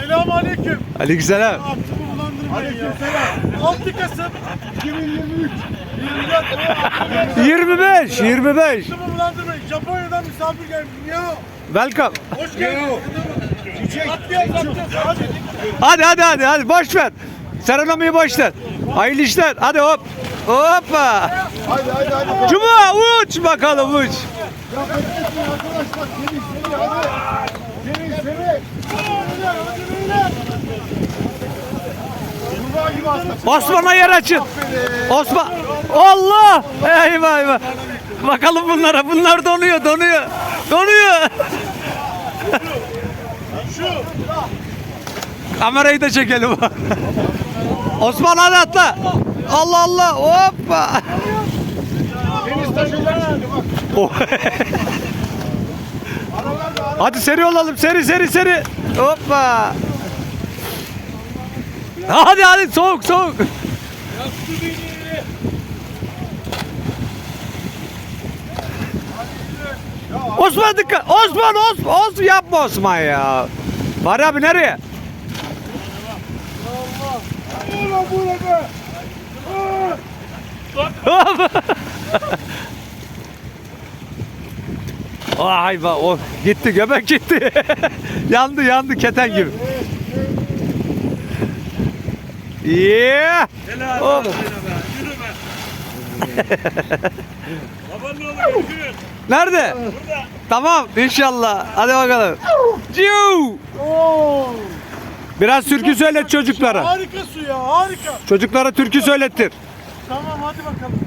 Selamun aleyküm. Aleykümselam. Aklımı bulandırmayın ya. Selam. 6 Kasım 2023. 24. 25, 25. Aklımı bulandırmayın. Japonya'dan misafir gelmiş. Ya. Welcome. Hoş geldin. Atlayalım, atlayalım. Hadi. Hadi hadi hadi hadi boş ver. Serenamayı boş ver. Hayırlı işler. Hadi hop. Hoppa. Hadi hadi hadi. Cuma uç bakalım uç. Ya bekletmeyin arkadaşlar. Seni seni hadi. Osman'a yer açın. Osman. Allah. Eyvah eyvah. Bakalım bunlara. Bunlar donuyor donuyor. Donuyor. Kamerayı da çekelim. Osman hadi atla. Allah Allah. Hoppa. Hadi seri olalım seri seri seri. Hoppa. Hadi hadi soğuk soğuk. Osman dikkat. Osman Osman Osman yapma Osman ya. Var abi nereye? Ne be? Ay bak o gitti göbek gitti. yandı yandı keten gibi. Yeah. Hop. Nerede? Tamam inşallah. Hadi bakalım. Ciu. Biraz türkü söylet çocuklara. Harika su ya harika. Çocuklara türkü söylettir. Tamam hadi bakalım.